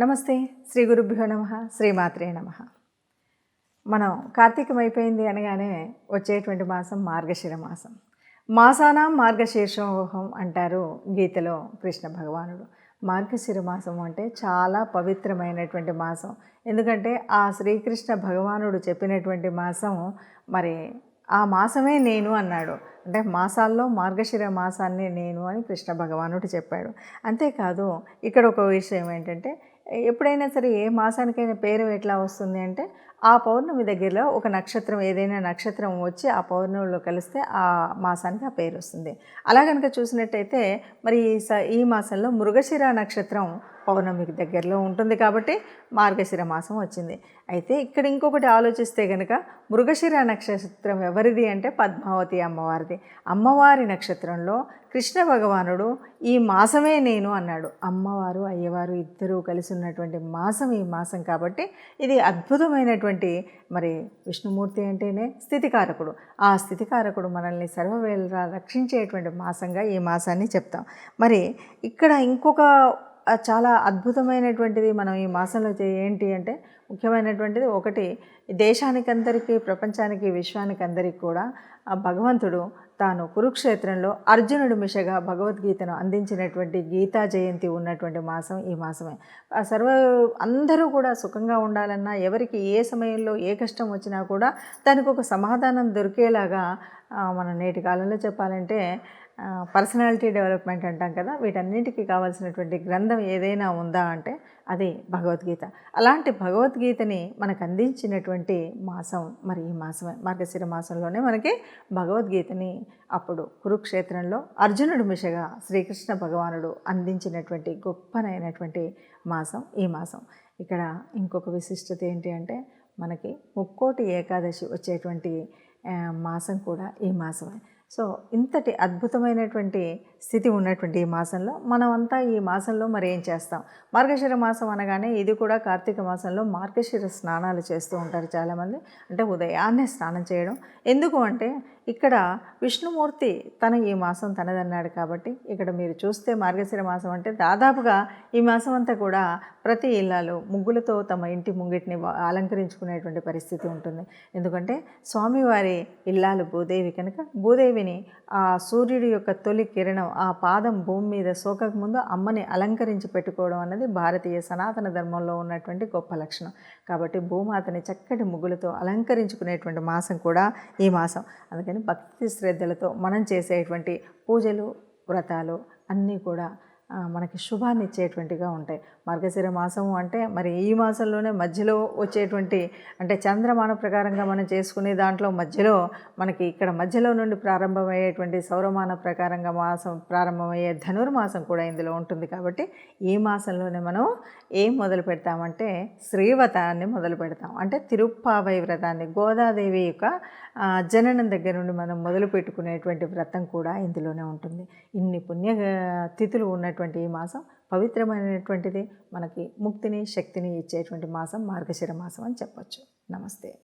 నమస్తే శ్రీ గురుభ్యో నమ శ్రీమాత్రే నమ. మనం కార్తీకం అయిపోయింది అనగానే వచ్చేటువంటి మాసం మార్గశిర మాసం. మాసానాం మార్గశీర్షోహం అంటారు గీతలో కృష్ణ భగవానుడు. మార్గశిర మాసం అంటే చాలా పవిత్రమైనటువంటి మాసం. ఎందుకంటే ఆ శ్రీకృష్ణ భగవానుడు చెప్పినటువంటి మాసం మరి ఆ మాసమే నేను అన్నాడు. అంటే మాసాల్లో మార్గశిర మాసాన్ని నేను అని కృష్ణ భగవానుడు చెప్పాడు. అంతేకాదు ఇక్కడ ఒక విషయం ఏంటంటే ఎప్పుడైనా సరే ఏ మాసానికైనా పేరు ఎట్లా వస్తుంది అంటే ఆ పౌర్ణమి దగ్గరలో ఒక నక్షత్రం ఏదైనా నక్షత్రం వచ్చి ఆ పౌర్ణమిలో కలిస్తే ఆ మాసానికి ఆ పేరు వస్తుంది. అలా కనుక చూసినట్టయితే మరి ఈ స ఈ మాసంలో మృగశిర నక్షత్రం పౌర్ణమికి దగ్గరలో ఉంటుంది కాబట్టి మార్గశిర మాసం వచ్చింది. అయితే ఇక్కడ ఇంకొకటి ఆలోచిస్తే కనుక మృగశిర నక్షత్రం ఎవరిది అంటే పద్మావతి అమ్మవారిది. అమ్మవారి నక్షత్రంలో కృష్ణ భగవానుడు ఈ మాసమే నేను అన్నాడు. అమ్మవారు అయ్యవారు ఇద్దరూ కలిసి ఉన్నటువంటి మాసం ఈ మాసం కాబట్టి ఇది అద్భుతమైనటువంటి మరి విష్ణుమూర్తి అంటేనే స్థితికారకుడు. ఆ స్థితికారకుడు మనల్ని సర్వవేళ రక్షించేటువంటి మాసంగా ఈ మాసాన్ని చెప్తాం. మరి ఇక్కడ ఇంకొక చాలా అద్భుతమైనటువంటిది మనం ఈ మాసంలో ఏంటి అంటే ముఖ్యమైనటువంటిది ఒకటి దేశానికందరికీ ప్రపంచానికి విశ్వానికందరికీ కూడా ఆ భగవంతుడు తాను కురుక్షేత్రంలో అర్జునుడు మిషగా భగవద్గీతను అందించినటువంటి గీతా జయంతి ఉన్నటువంటి మాసం ఈ మాసమే. సర్వ అందరూ కూడా సుఖంగా ఉండాలన్నా ఎవరికి ఏ సమయంలో ఏ కష్టం వచ్చినా కూడా దానికి ఒక సమాధానం దొరికేలాగా మన నేటి కాలంలో చెప్పాలంటే పర్సనాలిటీ డెవలప్మెంట్ అంటాం కదా వీటన్నిటికీ కావాల్సినటువంటి గ్రంథం ఏదైనా ఉందా అంటే అది భగవద్గీత. అలాంటి భగవద్గీతని మనకు అందించినటువంటి మాసం మరి ఈ మాసమే మార్గశిర మాసంలోనే మనకి భగవద్గీతని అప్పుడు కురుక్షేత్రంలో అర్జునుడు మిషగా శ్రీకృష్ణ భగవానుడు అందించినటువంటి గొప్పనైనటువంటి మాసం ఈ మాసం. ఇక్కడ ఇంకొక విశిష్టత ఏంటి అంటే మనకి ముక్కోటి ఏకాదశి వచ్చేటువంటి మాసం కూడా ఈ మాసమే. సో ఇంతటి అద్భుతమైనటువంటి స్థితి ఉన్నటువంటి ఈ మాసంలో మనమంతా ఈ మాసంలో మరి ఏం చేస్తాం? మార్గశిర మాసం అనగానే ఇది కూడా కార్తీక మాసంలో మార్గశిర స్నానాలు చేస్తూ ఉంటారు చాలామంది. అంటే ఉదయాన్నే స్నానం చేయడం. ఎందుకు అంటే ఇక్కడ విష్ణుమూర్తి తన ఈ మాసం తనదన్నాడు కాబట్టి ఇక్కడ మీరు చూస్తే మార్గశిర మాసం అంటే దాదాపుగా ఈ మాసం అంతా కూడా ప్రతి ఇల్లాలు ముగ్గులతో తమ ఇంటి ముంగిటిని అలంకరించుకునేటువంటి పరిస్థితి ఉంటుంది. ఎందుకంటే స్వామివారి ఇల్లాలు భూదేవి కనుక భూదేవి భూదేవిని ఆ సూర్యుడి యొక్క తొలి కిరణం ఆ పాదం భూమి మీద సోకకు ముందు అమ్మని అలంకరించి పెట్టుకోవడం అన్నది భారతీయ సనాతన ధర్మంలో ఉన్నటువంటి గొప్ప లక్షణం. కాబట్టి భూమాతని చక్కటి ముగ్గులతో అలంకరించుకునేటువంటి మాసం కూడా ఈ మాసం. అందుకని భక్తి శ్రద్ధలతో మనం చేసేటువంటి పూజలు వ్రతాలు అన్నీ కూడా మనకి శుభాన్ని ఇచ్చేటువంటిగా ఉంటాయి. మార్గశిర మాసము అంటే మరి ఈ మాసంలోనే మధ్యలో వచ్చేటువంటి అంటే చంద్రమాన ప్రకారంగా మనం చేసుకునే దాంట్లో మధ్యలో మనకి ఇక్కడ మధ్యలో నుండి ప్రారంభమయ్యేటువంటి సౌరమాన ప్రకారంగా మాసం ప్రారంభమయ్యే ధనుర్మాసం కూడా ఇందులో ఉంటుంది కాబట్టి ఈ మాసంలోనే మనం ఏం మొదలు పెడతామంటే శ్రీవ్రతాన్ని మొదలు పెడతాం. అంటే తిరుప్పావై వ్రతాన్ని గోదాదేవి యొక్క జననం దగ్గర నుండి మనం మొదలు పెట్టుకునేటువంటి వ్రతం కూడా ఇందులోనే ఉంటుంది. ఇన్ని పుణ్య తిథులు ఉన్నట్టు ఉన్నటువంటి ఈ మాసం పవిత్రమైనటువంటిది మనకి ముక్తిని శక్తిని ఇచ్చేటువంటి మాసం మార్గశిర మాసం అని చెప్పచ్చు. నమస్తే.